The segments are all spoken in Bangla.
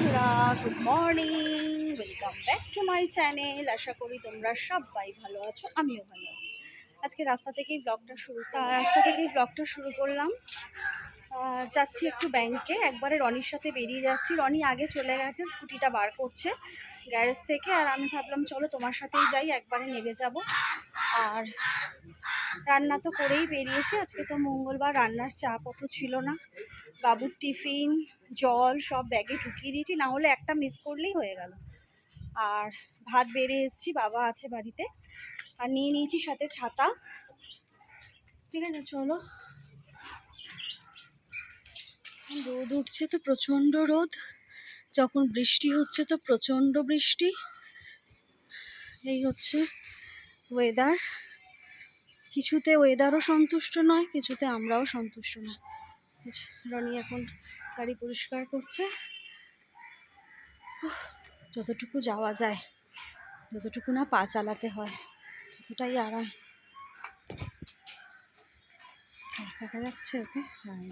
বন্ধুরা good morning welcome back to my channel আশা করি তোমরা সবাই ভালো আছো, আমিও ভালো আছি। আজকে রাস্তা থেকেই ব্লগটা শুরু রাস্তা থেকেই ব্লগটা শুরু করলাম। যাচ্ছি একটু ব্যাংকে একবারে রনির সাথে বেরিয়ে যাচ্ছি। রনি আগে চলে গেছে স্কুটিটা বার করছে গ্যারেজ থেকে। আর আমি ভাবলাম, চলো তোমার সাথেই যাই, একবারে নেমে যাব। আর রান্না তো করেই বেরিয়েছি। আজকে তো মঙ্গলবার, রান্নার চাপ অত ছিল না। বাবুর টিফিন, জল সব ব্যাগে ঢুকিয়ে দিয়েছি, না হলে একটা মিস করলেই হয়ে গেল। আর ভাত বেড়ে এসেছি, বাবা আছে বাড়িতে। আর নিয়ে নিয়েছি সাথে ছাতা। ঠিক আছে, চলো। রোদ উঠছে তো প্রচণ্ড রোদ। যখন বৃষ্টি হচ্ছে তো প্রচণ্ড বৃষ্টি। এই হচ্ছে ওয়েদার কিছুতে ওয়েদারও সন্তুষ্ট নয়, কিছুতে আমরাও সন্তুষ্ট নয়। রনি এখন গাড়ি পরিষ্কার করছে। যতটুকু যাওয়া যায়, যতটুকু না পা চালাতে হয়, ততটাই আরাম। দেখা যাচ্ছে ওকে হ্যাঁ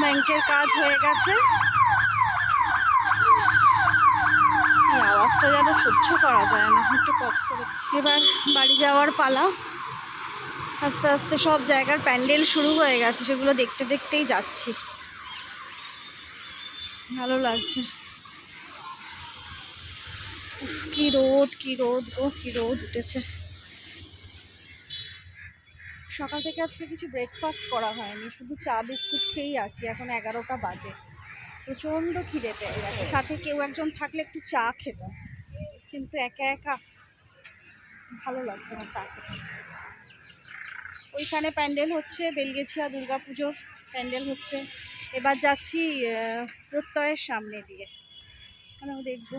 ব্যাংকের কাজ হয়ে গেছে। আওয়াজটা যেন সহ্য করা যায় না, একটু কষ্ট এবার বাড়ি যাওয়ার পালা। আস্তে আস্তে সব জায়গার প্যান্ডেল শুরু হয়ে গেছে, সেগুলো দেখতে দেখতেই যাচ্ছি। ভালো লাগছে। কি রোদ কি রোদ গো, কি রোদ উঠেছে। সকাল থেকে আজকে কিছু ব্রেকফাস্ট করা হয়নি, শুধু চা বিস্কুট খেয়েই আছি, এখন এগারোটা বাজে। প্রচণ্ড খিদে পেয়ে গেছে, সাথে কেউ একজন থাকলে একটু চা খেতাম। কিন্তু একা একা ভালো লাগছে না চা ওইখানে প্যান্ডেল হচ্ছে, বেলগেছিয়া দুর্গা পুজোর প্যান্ডেল হচ্ছে। এবার যাচ্ছি প্রত্যয়ের সামনে দিয়ে। ওখানেও দেখব।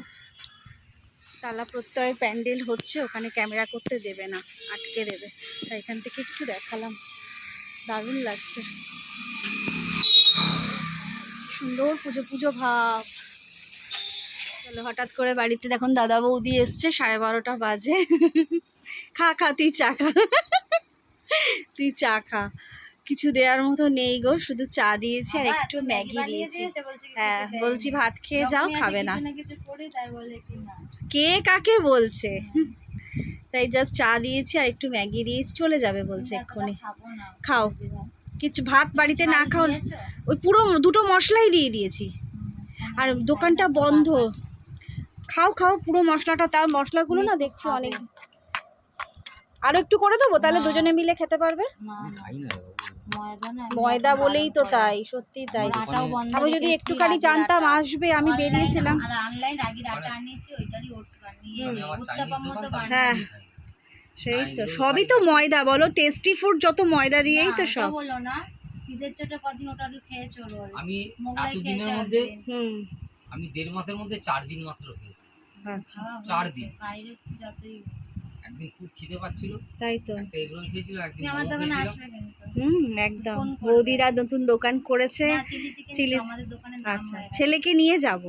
তালা প্রত্যয়ের প্যান্ডেল হচ্ছে, ওখানে ক্যামেরা করতে দেবে না, আটকে দেবে। তাই এখান থেকে একটু দেখালাম। দারুণ লাগছে। সুন্দর পুজো পুজো ভাব। চলো হঠাৎ করে বাড়িতে দেখুন দাদা বৌদি এসছে সাড়ে বারোটা বাজে। খা খা তুই চা খা। তুই চা খা। কিছু দেওয়ার মতো নেই গো শুধু চা দিয়েছি আর একটু ম্যাগি দিয়েছি। হ্যাঁ বলছি ভাত খেয়ে যাও খাবে না। কে কাকে বলছে? তাই জাস্ট চা দিয়েছি আর একটু ম্যাগি দিয়েছি চলে যাবে বলছে এক্ষুনি। খাও। কিছু ভাত বাড়িতে না খাও ওই পুরো দুটো মশলাই দিয়ে দিয়েছি। আর দোকানটা বন্ধ। খাও খাও পুরো মশলাটা তার মশলাগুলো না দেখছি অনেক। আরও একটু করে দেবো? তাহলে দুজনে মিলে খেতে পারবে? ময়দা বলেই তো তাই সত্যি তাই। আমি যদি একটুখানি জানতাম আসবে আমি বেরিয়েছিলাম। হ্যাঁ। সেই তো সবই তো ময়দা বলো টেস্টি ফুড যত ময়দা দিয়েই তো সব। ওটা না ঈদের চোটে কদিন ওটা খেয়ে চলো আমি মধ্যে হুম। আমি দেড় মাসের মধ্যে চার দিন মাত্র খেয়েছি। আচ্ছা চার দিন। একদিন খুব খিদে পাচ্ছিল। তাই তো। একটা এগরোল খেয়েছিল একদিন হুম একদম। বৌদিরা নতুন দোকান করেছে। চিলি আচ্ছা ছেলেকে নিয়ে যাব।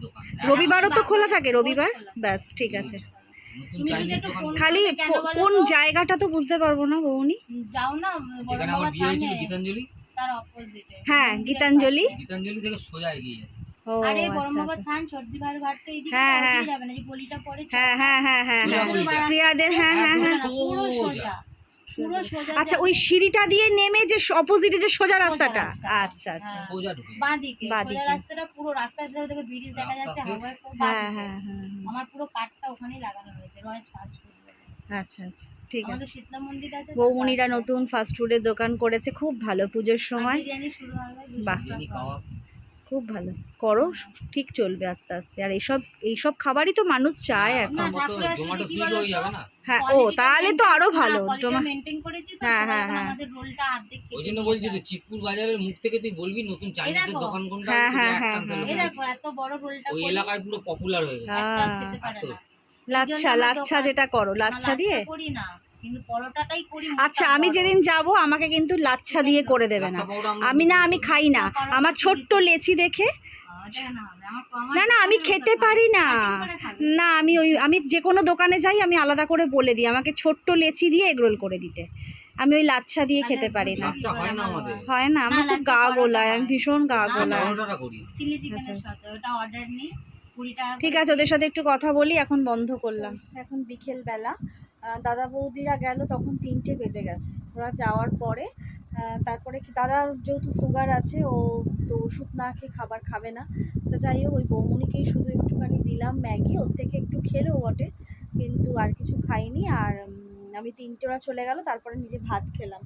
দোকান। রবিবারও তো খোলা থাকে রবিবার? ব্যাস ঠিক আছে। খালি কেন জায়গাটা তো বুঝতে পারব না বৌনি? যাও না যেখানে আমার বিয়ে হয়েছিল গীতাঞ্জলি। হ্যাঁ গীতাঞ্জলি। গীতাঞ্জলি থেকে সোজা এগিয়ে আরে আচ্ছা বড় বাবা আচ্ছা। সর্দি ভার ঘাটতে এইদিকে হ্যাঁ, তো হ্যাঁ। ওদিকে যাবে না যে গলিটা পড়ে হ্যাঁ হ্যাঁ হ্যাঁ হ্যাঁ হ্যাঁ। প্রিয়াদের হ্যাঁ হ্যাঁ হ্যাঁ। পুরো সোজা। সোজা। পুরো সোজা আচ্ছা ওই সিঁড়িটা দিয়ে নেমে যে অপোজিটে যে সোজা রাস্তাটা। আচ্ছা আচ্ছা। সোজা ঢুকে বাঁদিকে বাঁদিকে। সোজা রাস্তাটা পুরো রাস্তার ধারে দেখো ব্রিজ দেখা যাচ্ছে হাওয়ায় পুরো হ্যাঁ হ্যাঁ। আমার পুরো কাঠটা ওখানেই লাগানো রয়েছে রয়েস ফাস্ট ফুড আচ্ছা আচ্ছা। ঠিক আছে। শীতলা বৌমনিরা নতুন ফাস্ট ফুডের দোকান করেছে খুব ভালো পুজোর সময়। বাহ। খুব ভালো করো ঠিক চলবে আস্তে আস্তে আর এইসব এইসব খাবারই তো মানুষ চায় এখন হয়ে তো? যাবে না হ্যাঁ ও তাহলে তো আরও ভালো হ্যাঁ, হ্যাঁ, হ্যাঁ। আমাদের রোলটা অর্ধেক কেটে ওই জন্য বলছি তো যায়। বাজারের মুখ থেকে তুই বলবি নতুন চাইনিজের দোকান কোনটা হ্যাঁ, হ্যাঁ, হ্যাঁ, টানতে হ্যাঁ। এই হবে। দেখো এত বড় রোলটা ওই এলাকায় পুরো পপুলার হয়ে গেছে একটা আহ, খেতে পারে এত। না। লাচ্ছা লাচ্ছা যেটা করো লাচ্ছা দিয়ে করি না কিন্তু পরোটাটাই করি আচ্ছা আমি যেদিন যাব আমাকে কিন্তু লাচ্ছা দিয়ে করে দেবে না। আমি না আমি খাই না। আমার ছোট্ট লেচি দেখে। না না আমি খেতে পারি না। না আমি ওই আমি যে কোনো দোকানে যাই আমি আলাদা করে বলে দিই। আমাকে ছোট্ট লেচি দিয়ে এগরোল করে দিতে। আমি ওই লাচ্ছা দিয়ে খেতে পারি না। হয় না হয় আমার খুব গা গোলায় আমি ভীষণ গা গোলায়। পরোটাটা করি। চিলি আচ্ছা, চিকেনের আচ্ছা। সাথে ওটা অর্ডার নিই কুড়ি টাকা ঠিক আছে ওদের সাথে একটু কথা বলি এখন বন্ধ করলাম। এখন বিকেল বেলা দাদা বৌদিরা গেল, তখন তিনটে বেজে গেছে। ওরা যাওয়ার পরে তারপরে কি দাদার যেহেতু সুগার আছে, ও তো ওষুধ না খেয়ে খাবার খাবে না। তো যাই হোক, ওই বৌমনিকেই শুধু একটুখানি দিলাম ম্যাগি, ওর থেকে একটু খেলেও বটে, কিন্তু আর কিছু খাইনি। আর আমি তিনটে, ওরা চলে গেল, তারপরে নিজে ভাত খেলাম।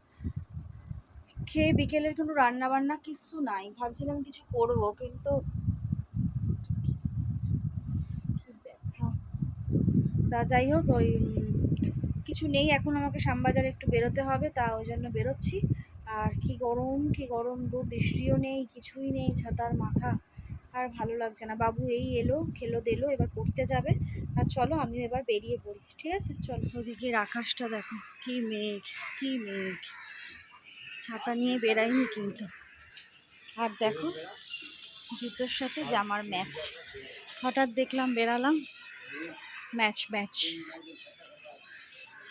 খেয়ে বিকেলের কোনো রান্না বান্না কিছু নাই। ভাবছিলাম কিছু করব, কিন্তু তা যাই হোক, ওই কিছু নেই, এখন আমাকে শ্যামবাজারে একটু বেরোতে হবে, তা ওই জন্য বেরোচ্ছি। আর কি গরম কি গরম গো, বৃষ্টিও নেই, কিছুই নেই, ছাতার মাথা। আর ভালো লাগছে না। বাবু এই এলো, খেলো, দিলো, এবার পড়তে যাবে। আর চলো আমিও এবার বেরিয়ে পড়ি, ঠিক আছে? চলো। ওদিকের আকাশটা দেখো, কি মেঘ কি মেঘ। ছাতা নিয়ে বেরাইনি কিন্তু। আর দেখো, জুতোর সাথে জামার ম্যাচ। হঠাৎ দেখলাম বেরালাম ম্যাচ ম্যাচ।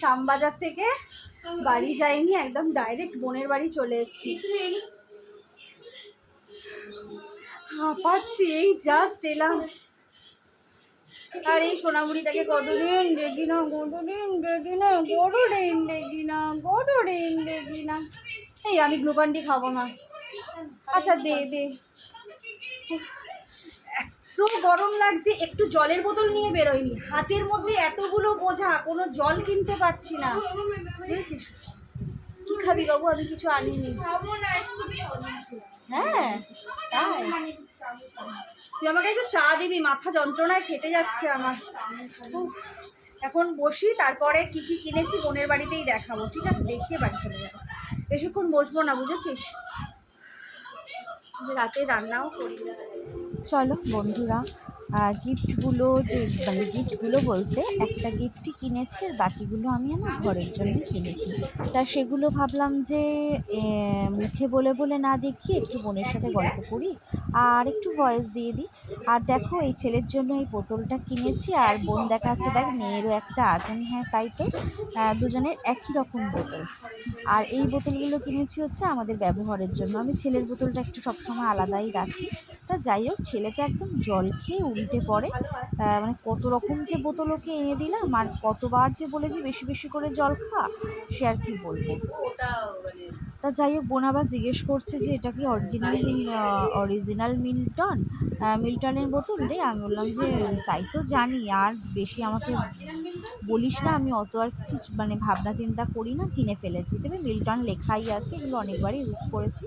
শ্যামবাজার থেকে বাড়ি যাইনি, একদম ডাইরেক্ট বোনের বাড়ি চলে এসেছি। হাঁপাচ্ছি, এই জাস্ট এলাম। আর এই সোনামুড়িটাকে কতদিন দেখি না, কতদিন দেখি না, কতদিন দেখি না, কতদিন দেখি না। এই আমি গ্লুকন্ডি খাব না। আচ্ছা দে দে। এত গরম লাগছে, একটু জলের বোতল নিয়ে বেরোয়নি। হাতের মধ্যে এতগুলো বোঝা, কোনো জল কিনতে পারছি না। বুঝেছিস? কি খাবি বাবু? আমি কিছু আনিনি। হ্যাঁ তাই। তুই আমাকে একটু চা দিবি, মাথা যন্ত্রণায় ফেটে যাচ্ছে আমার। এখন বসি, তারপরে কি কি কিনেছি, বোনের বাড়িতেই দেখাবো। ঠিক আছে, দেখিয়ে বাড়ি বেশিক্ষণ বসবো না, বুঝেছিস? রাতে রান্নাও করি। চলো বন্ধুরা গিফটগুলো যে মানে গিফটগুলো বলতে একটা গিফটই কিনেছি আর বাকিগুলো আমি আমার ঘরের জন্য কিনেছি। তা সেগুলো ভাবলাম যে মুখে বলে বলে না দেখি একটু বোনের সাথে গল্প করি। আর একটু ভয়েস দিয়ে দিই। আর দেখো, এই ছেলের জন্য এই বোতলটা কিনেছি, আর বোন দেখাচ্ছে, দেখ, মেয়েরও একটা আছে। হ্যাঁ তাই তো? দুজনের একই রকম বোতল। আর এই বোতলগুলো কিনেছি হচ্ছে আমাদের ব্যবহারের জন্য। আমি ছেলের বোতলটা একটু সবসময় আলাদাই রাখি। তা যাই হোক, ছেলেটা একদম জল খেয়ে উল্টে পড়ে। মানে কত রকম যে বোতল ওকে এনে দিলাম, আর কতবার যে বলেছি, বেশি বেশি করে জল খা, সে আর কি বলব? তা যাই হোক, বোন আবার জিজ্ঞেস করছে যে, এটা কি অরিজিনাল অরিজিনাল মিল্টন? মিল্টনের বোতল রে? আমি বললাম যে, তাই তো জানি। আর বেশি আমাকে বলিস না, আমি অত আর কিছু মানে ভাবনা চিন্তা করি না, কিনে ফেলেছি। তবে মিল্টন লেখাই আছে, এগুলো অনেকবারই ইউজ করেছি।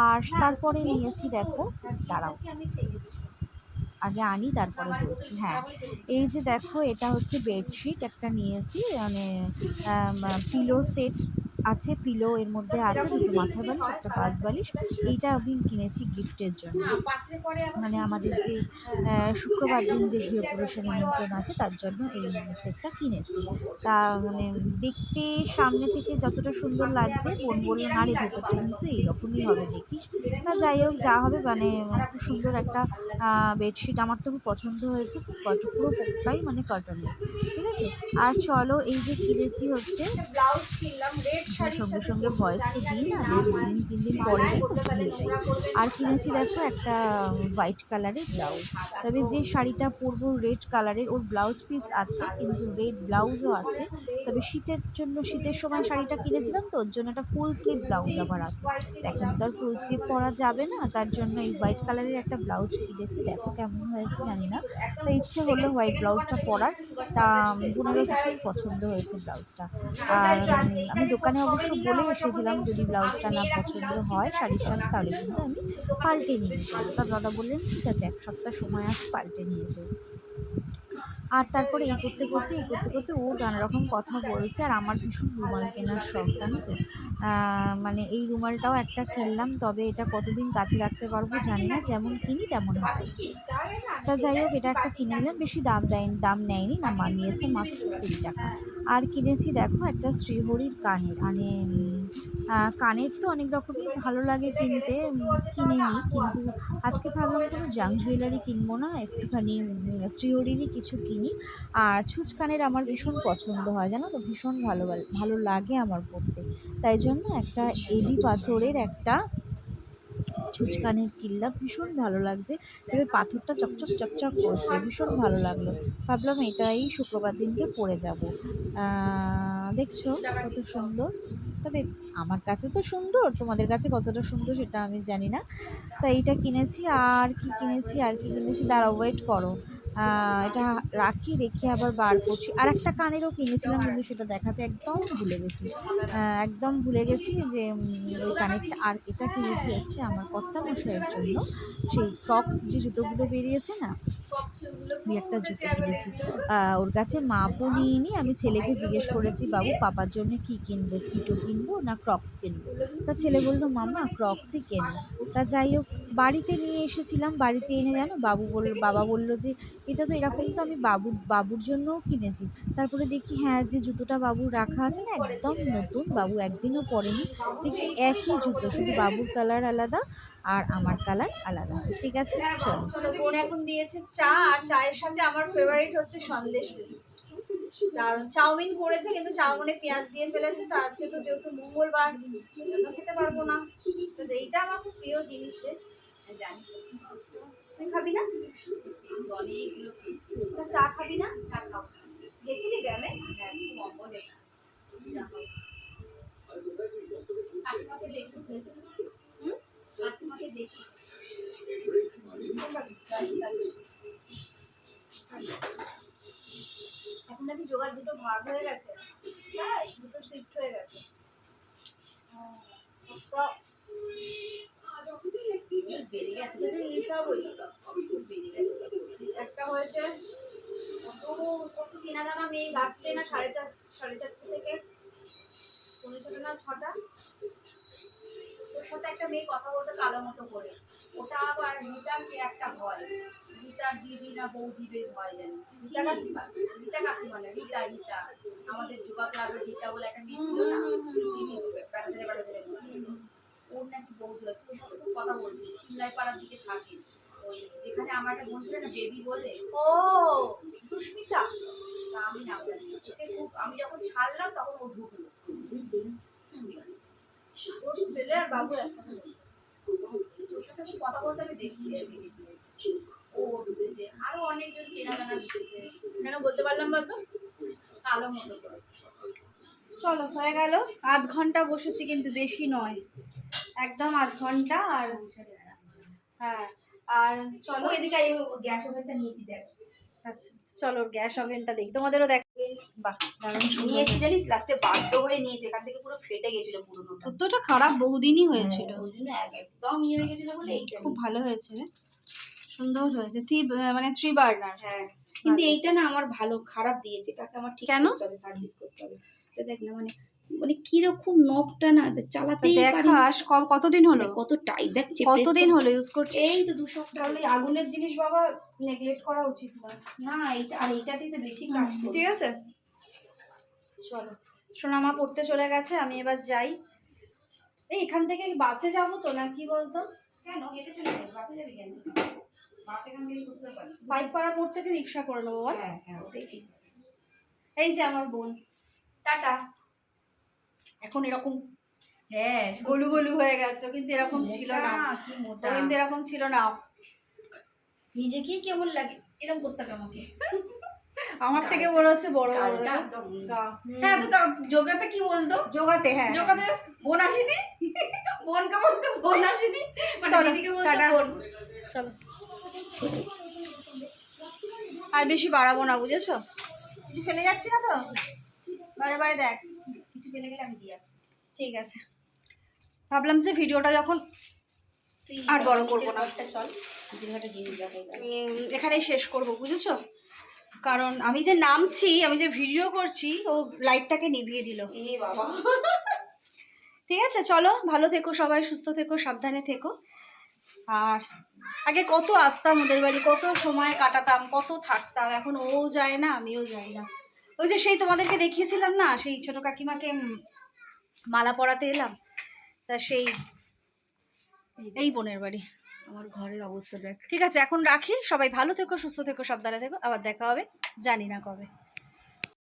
আর তারপরে নিয়েছি, দেখো, দাঁড়াও। আগে আনি, তারপরে বলছি হ্যাঁ। এই যে দেখো, এটা হচ্ছে বেডশিট একটা নিয়েছি মানে পিলো সেট আছে পিলো এর মধ্যে আছে দুটো মাথার বালিশ একটা পাঁচ বালিশ। এইটা আমি কিনেছি গিফটের জন্য। মানে আমাদের যে শুক্রবার দিন যে গৃহপ্রবেশের নিমন্ত্রণ আছে তার জন্য এই সেটটা কিনেছি। তা মানে দেখতে সামনে থেকে যতটা সুন্দর লাগছে বোন বলল না রে ভেতরটা কিন্তু এইরকমই হবে দেখিস। না যাই হোক যা হবে মানে খুব সুন্দর একটা বেডশিট আমার তো খুব পছন্দ হয়েছে পুরো পোকটাই মানে কটনের ঠিক আছে? আর চলো এই যে কিনেছি হচ্ছে ব্লাউজ কিনলাম রেড সঙ্গে সঙ্গে ভয়েস তো দিই না দু দিন তিন দিন পরে দিই ভুলে যাই। আর কিনেছি দেখো একটা হোয়াইট কালারের ব্লাউজ তবে যে শাড়িটা পরবো রেড কালারের ওর ব্লাউজ পিস আছে কিন্তু রেড ব্লাউজও আছে। তবে শীতের জন্য শীতের সময় শাড়িটা কিনেছিলাম তো ওর জন্য একটা ফুল স্লিভ ব্লাউজ আবার আছে। এখন তো আর ফুল স্লিভ পরা যাবে না তার জন্য এই হোয়াইট কালারের একটা ব্লাউজ কিনেছি। দেখো কেমন হয়েছে জানি না। তো ইচ্ছে হলো হোয়াইট ব্লাউজটা পরার। তা বোনেরও ভীষণ পছন্দ হয়েছে ব্লাউজটা আর আমি দোকানে অবশ্য বলে এসেছিলাম যদি ব্লাউজটা না পছন্দ হয়, শাড়ির সাথে তাহলে কিন্তু আমি পাল্টে নিয়ে যাব। তার দাদা বললেন, ঠিক আছে, এক সপ্তাহ সময় আছে, পাল্টে নিয়ে যাব। আর তারপরে এই করতে করতে এই করতে করতে ও নানা রকম কথা বলছে আর আমার ভীষণ রুমাল কেনার শখ, জানো তো? মানে এই রুমালটাও একটা কিনলাম, তবে এটা কতদিন কাছে রাখতে পারব জানি না, যেমন কিনি তেমন হবে। তা যাই হোক, এটা একটা কিনে নিলাম, বেশি দাম দেয়, দাম নেয়নি, না মানিয়েছে মাত্র কুড়ি টাকা। আর কিনেছি, দেখো, একটা শ্রীহরির কানের মানে কানের তো অনেক রকমই ভালো লাগে কিনতে কিনে নিই কিন্তু আজকে ভাবলাম কোনো জাং জুয়েলারি কিনবো না, একটুখানি শ্রীহরিরই কিছু কিনি। আর ছুঁচ কানের আমার ভীষণ পছন্দ হয়, জানো তো? ভীষণ ভালো ভালো লাগে আমার পরতে। তাই জন্য একটা এডি পাথরের একটা ছুঁচ কানের কিনলাম, ভীষণ ভালো লাগছে। এবার পাথরটা চকচক চকচক করছে, ভীষণ ভালো লাগল। ভাবলাম এটাই শুক্রবার দিনকে পরে যাব। দেখছ কত সুন্দর। তবে আমার কাছে তো সুন্দর, তোমাদের কাছে কতটা সুন্দর সেটা আমি জানি না। তা এইটা কিনেছি, আর কি কিনেছি, আর কি কিনেছি, দাঁড়াও ওয়েট করো। এটা রাখি রেখে আবার বার করছি। আর একটা কানেরও কিনেছিলাম, কিন্তু সেটা দেখাতে একদম ভুলে গেছি। একদম ভুলে গেছি যে ওই কানেরটা আর এটা কিনেছি হচ্ছে আমার কর্তা মশাইয়ের জন্য। সেই ক্রক্স যে জুতোগুলো বেরিয়েছে না ওই একটা জুতো কিনেছি। ওর কাছে মাপও নিইনি, আমি ছেলেকে জিজ্ঞেস করেছি, বাবু, পাপার জন্য কি কিনবো? কিটো কিনবো না ক্রক্স কিনবো? তা ছেলে বলল, মামা, ক্রক্সই কেন। তা যাই হোক বাড়িতে নিয়ে এসেছিলাম, বাড়িতে এনে জানো বাবু বলল বাবা বলল যে, এটা তো এরকম তো আমি বাবুর বাবুর জন্যও কিনেছি। তারপরে দেখি হ্যাঁ যে জুতোটা বাবুর রাখা আছে না একদম নতুন, বাবু একদিনও পরেনি, দেখি একই জুতো, শুধু বাবুর কালার আলাদা আর আমার কালার আলাদা। ঠিক আছে, চলো। বোন এখন দিয়েছে চা, আর চায়ের সাথে আমার ফেভারিট হচ্ছে সন্দেশ দারুণ। চাউমিন করেছে, কিন্তু চাউমিনে পেঁয়াজ দিয়ে ফেলেছে, তো আজকে তো যেহেতু মঙ্গলবার খেতে পারব না। তো এইটা আমার খুব প্রিয় জিনিস জানি তুই খাবি না? চা খাবি না? চা ব্যায়ামে হ্যাঁ এখন নাকি জোগাড় দুটো ভাগ হয়ে গেছে। তাই দুটো শিফট হয়ে গেছে। তো বেড়ে গেছে যদি নিশা বলি বেড়ে গেছে। একটা হয়েছে কত কত চেনা জানা মেয়ে চারটে না সাড়ে চার সাড়ে চারটে থেকে? পৌনে ছটা না ছটা? ওর সাথে একটা মেয়ে কথা বলতে কালো মতো করে। ওটা আবার রিটার কে একটা হয় রিতার দিদি না বৌদি বেশ হয় জানি রিতা কাকিমা? না রিতা রিতা আমাদের যোগা ক্লাবের রিতা বলে একটা মেয়ে ছিল না? চিনিস ওর নাকি বৌদি হয় কথা বলতে সিমলাই পাড়ার দিকে থাকে। ওই যেখানে আমার একটা বোন ছিল না বেবি বলে। ও সুস্মিতা। তা আমি নাম জানি। ওকে খুব আমি যখন ছাড়লাম তখন ও ঢুকলো। ওর ছেলে আর বাবু। ওর সাথে কথা বলতে আমি দেখি ও ঢুকেছে আরও অনেকজন চেনা জানা ঢুকেছে কেন বলতে পারলাম বলতো কালো মতো চলো হয়ে গেল। আধ ঘণ্টা বসেছি কিন্তু বেশি নয়। একদম আধ ঘণ্টা আর হ্যাঁ আর চলো এদিকে এই গ্যাস ওভেনটা নিয়েছি দেখ। আচ্ছা চলো গ্যাস ওভেনটা দেখি। তোমাদেরও দেখ। বাহ নিয়েছি জানিস লাস্টে বাধ্য হয়ে নিয়েছে। এখান থেকে পুরো ফেটে গেছিল পুরোনোটা। ততটা খারাপ বহুদিনই হয়েছিল। ওই জন্য একদম ইয়ে হয়ে গেছিল বলে এইটা খুব ভালো হয়েছে সুন্দর হয়েছে। থ্রি মানে থ্রি বার্নার। হ্যাঁ কিন্তু এইটা না আমার ভালো খারাপ দিয়েছে। কাকে আমার ঠিক কেন? সার্ভিস করতে হবে। দেখ না মানে মানে কীরকম নখটা না চালাতে না। দেখাস ক- কতদিন হলো? কত টাইট দেখ চেপে কতদিন হলো ইউজ করছি এই তো দু সপ্তাহ তাহলে আগুনের জিনিস বাবা নেগলেক্ট করা উচিত নয় না এইটা আর এইটাতেই তো বেশি কাজ করি ঠিক আছে। চলো সোনামা পড়তে চলে গেছে আমি এবার যাই। এই এখান থেকে বাসে যাব তো না কি বলতো? কেন? হেঁটে চলে যাবে বাসে যাবি কেন? বাস এখান থেকে করতে পারি বাইক পাড়া মোড় থেকে রিক্সা করে নেব বল। হ্যাঁ হ্যাঁ ওটাই ঠিক। এই যে আমার বোন। টাটা। এখন এরকম হ্যাঁ গলু গলু হয়ে গেছে কিন্তু এরকম ছিল না। কি মোটা। কিন্তু এরকম ছিল না। নিজেকেই কেমন লাগে এরকম করতে আমাকে। আমার থেকে মনে হচ্ছে বড় বড়। হ্যাঁ তো যোগাতে কি বলতো? জোগাতে হ্যাঁ। যোগাতে বোন আসেনি? বোনকে বলতো বোন আসেনি? মানে। বোন। চলো। আর বেশি বাড়াবো না বুঝেছ? কিছু ফেলে যাচ্ছি না তো? বারে বারে দেখ। কিছু ফেলে গেলে আমি দিয়ে আসব। ঠিক আছে। ভাবলাম যে ভিডিওটা যখন আর বড় করব না। চল এখানেই শেষ করব বুঝেছ? কারণ আমি যে নামছি আমি যে ভিডিও করছি ও লাইটটাকে নিভিয়ে দিল। এ বাবা। ঠিক আছে চলো ভালো থেকো সবাই সুস্থ থেকো সাবধানে থেকো। আর আগে কত আসতাম ওদের বাড়ি কত সময় কাটাতাম কত থাকতাম এখন ও যায় না আমিও যাই না। ওই যে সেই তোমাদেরকে দেখিয়েছিলাম না সেই ছোট কাকিমাকে মালা পরাতে এলাম। তা সেই এই বোনের বাড়ি। আমার ঘরের অবস্থা দেখ। ঠিক আছে এখন রাখি। সবাই ভালো থেকো সুস্থ থেকো সব সাবধানে থেকো। আবার দেখা হবে জানি না কবে।